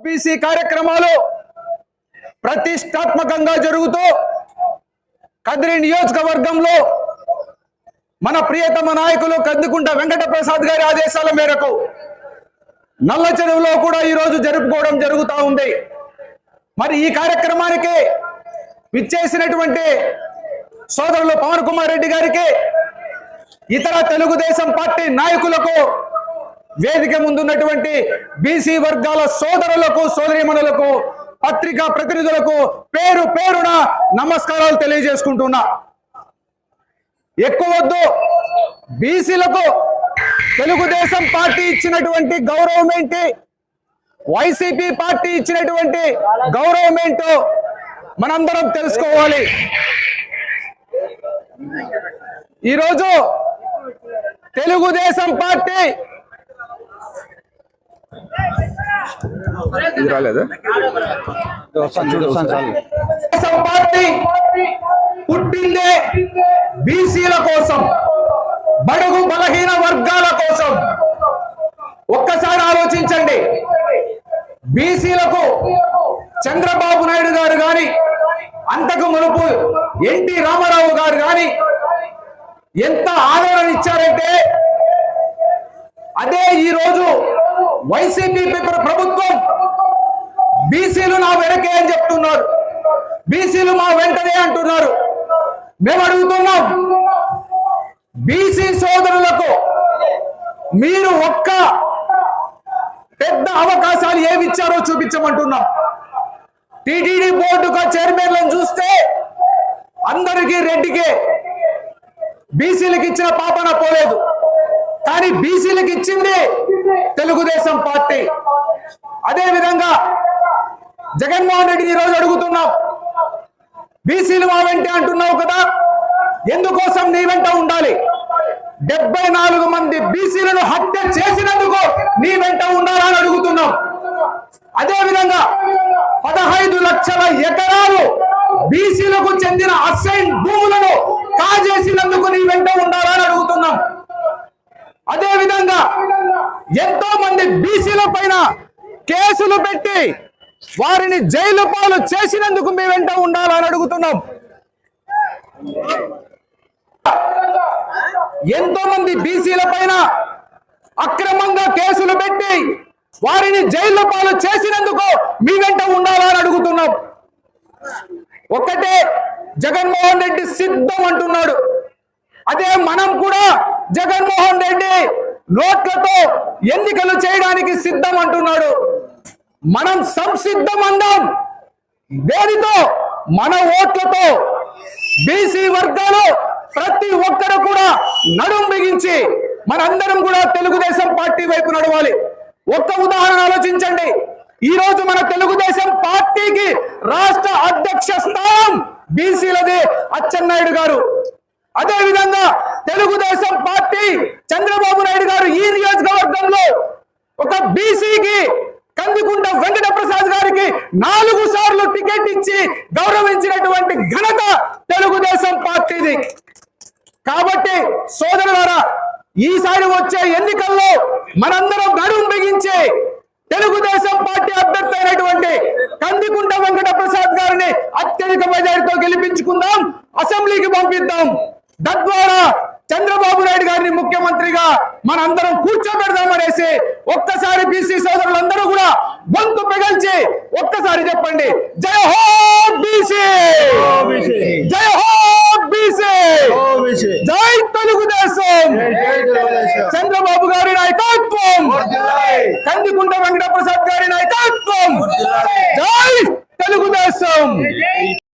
BC కార్యక్రమాలు ప్రతిష్టాత్మకంగా జరుగుతూ కదిరి నియోజకవర్గంలో మన ప్రియతమ నాయకులు కందుకుంట వెంకట ప్రసాద్ గారి ఆదేశాల మేరకు నల్ల చెరువులో కూడా ఈరోజు జరుపుకోవడం జరుగుతూ ఉంది. మరి ఈ కార్యక్రమానికి విచ్చేసినటువంటి సోదరులు పవన్ కుమార్ రెడ్డి గారికి ఇతర తెలుగుదేశం పార్టీ నాయకులకు వేదిక ముందున్నటువంటి బీసీ వర్గాల సోదరులకు సోదరిమణులకు పత్రికా ప్రతినిధులకు పేరు పేరున నమస్కారాలు తెలియజేసుకుంటున్నా. ఎక్కువ వద్దు. బీసీలకు తెలుగుదేశం పార్టీ ఇచ్చినటువంటి గౌరవం ఏంటి? వైసీపీ పార్టీ ఇచ్చినటువంటి గౌరవం ఏంటో మనందరం తెలుసుకోవాలి. ఈరోజు తెలుగుదేశం పార్టీ ఇది రాలేదా? పార్టీ పుట్టిందే బీసీల కోసం బడుగు బలహీన వర్గాల కోసం. ఒక్కసారి ఆలోచించండి. బీసీలకు చంద్రబాబు నాయుడు గారు గాని అంతకు మునుపు ఎన్టీ రామారావు గారు గాని ఎంత ఆదరణ ఇచ్చారంటే అదే ఈ రోజు వైసీపీ ప్రభుత్వం బీసీలు నా వెనకే అని చెప్తున్నారు. బీసీలు మా వెంటనే అంటున్నారు. మేము అడుగుతున్నాం. బీసీ సోదరులకు మీరు ఒక్క పెద్ద అవకాశాలు ఏమి ఇచ్చారో చూపించమంటున్నాం. టిటిడి బోర్డుగా చైర్మన్లను చూస్తే అందరికీ రెడ్డికే. బీసీలకు ఇచ్చిన పాపన పోలేదు. కానీ బీసీలకు ఇచ్చింది తెలుగుదేశం పార్టీ. అదే విధంగా జగన్మోహన్ రెడ్డిని ఈరోజు రోజు అడుగుతున్నాం. బీసీలు మా వెంటే అంటున్నావు కదా ఎందుకోసం నీ వెంట ఉండాలి? డెబ్బై నాలుగు మంది బీసీలను హత్య చేసినందుకు నీ వెంట ఉండాలని అడుగుతున్నాం. అదే విధంగా పదహైదు లక్షల ఎకరాలు బీసీలకు చెందిన అసైన్ భూములను కాజేసినందుకు నీ వెంట ఉండాలని అడుగుతున్నాం. అదే విధంగా ఎంతో మంది బీసీల పైన కేసులు పెట్టి వారిని జైలు పాలు చేసినందుకు మీ వెంట ఉండాలని అడుగుతున్నాం. ఎంతో మంది బీసీల పైన అక్రమంగా కేసులు పెట్టి వారిని జైలు పాలు చేసినందుకు మీ వెంట ఉండాలని అడుగుతున్నాం. ఒక్కటే జగన్మోహన్ రెడ్డి సిద్ధం అంటున్నాడు. అదే మనం కూడా జగన్మోహన్ రెడ్డి నోట్లతో ఎన్నికలు చేయడానికి సిద్ధం అంటున్నాడు. మనం సంసిద్ధం అందాం దేనితో? మన ఓట్లతో. బీసీ వర్గాలు ప్రతి ఒక్కరు కూడా నడుం బిగించి మనందరం కూడా తెలుగుదేశం పార్టీ వైపు నడవాలి. ఒక్క ఉదాహరణ ఆలోచించండి. ఈ రోజు మన తెలుగుదేశం పార్టీకి రాష్ట్ర అధ్యక్ష స్థానం బీసీలది అచ్చెన్నాయుడు గారు. అదే విధంగా తెలుగుదేశం పార్టీ చంద్రబాబు నాయుడు గారు ఈ నియోజకవర్గంలో ఒక బీసీకి కందికుంట వెంకట ప్రసాద్ గారికి నాలుగు సార్లు టికెట్ ఇచ్చి గౌరవించినటువంటి ఘనత తెలుగుదేశం పార్టీది. కాబట్టి సోదరులారా ఈసారి వచ్చే ఎన్నికల్లో మనందరం నడుం బిగించి తెలుగుదేశం పార్టీ అభ్యర్థి అయినటువంటి కందికుంట వెంకట ప్రసాద్ గారిని అత్యధిక మెజారిటీతో గెలిపించుకుందాం అసెంబ్లీకి పంపిద్దాం. తద్వారా చంద్రబాబు నాయుడు గారిని ముఖ్యమంత్రిగా మనందరం కూర్చోబెడదామనేసి ఒక్కసారి బీసీ సోదరులందరూ కూడా గొంతు పెగల్చి ఒక్కసారి చెప్పండి. జై హో బీసీ! జై హో బీసీ! జై తెలుగుదేశం! చంద్రబాబు గారి నాయకత్వం! కందికుంట వెంకటప్రసాద్ గారి నాయకత్వం! జై తెలుగుదేశం!